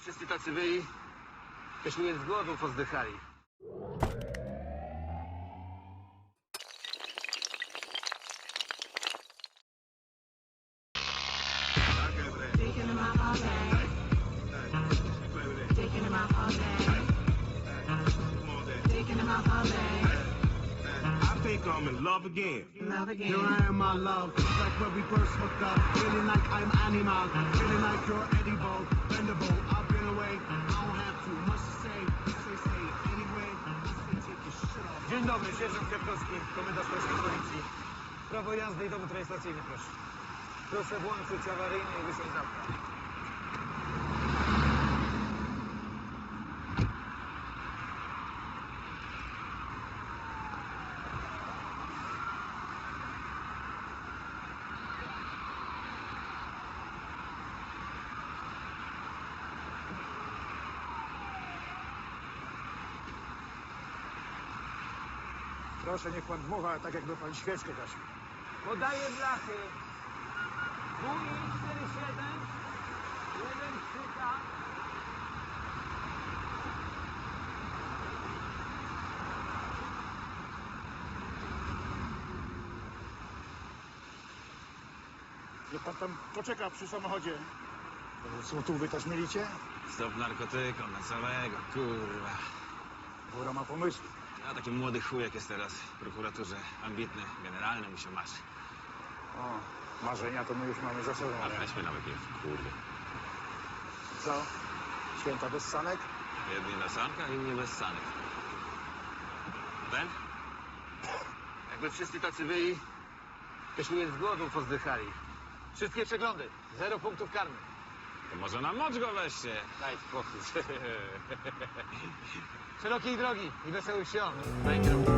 wszyscy tacy byli, tośmy z głodu pozdychali. Taking them out all day. Taking them out all day. Taking them out all day. I think I'm in love again. Love again. Here I am, my love, like where we first hooked up. Feeling like I'm animal, feeling like you're edible, bendable. Dzień dobry, sierżant Kwiatkowski, komendant Polskiej Policji. Prawo jazdy i dowód rejestracyjny, proszę. Proszę włączyć awaryjny i wysiąść z. Proszę, niech pan dmucha, tak jakby pan świeczkę gasił. Podaję blachy. WI 47, jeden krzyka. Niech pan tam poczeka przy samochodzie. Złotówy też mielicie? Stop narkotykom na całego, kurwa. Góra ma pomysły. A taki młody chujek jest teraz w prokuraturze. Ambitny, generalny mu się marzy. O, marzenia to my już mamy za sobą. A weźmy nawet nie w kurwie. Co? Święta bez sanek? Jedni na sankach, inni bez sanek. Ten? Jakby wszyscy tacy byli, tośmy z głodu pozdychali. Wszystkie przeglądy, zero punktów karnych. To może na mocz go weźcie. Daj spokój. Szerokiej drogi i wesołych świąt. Kierowco.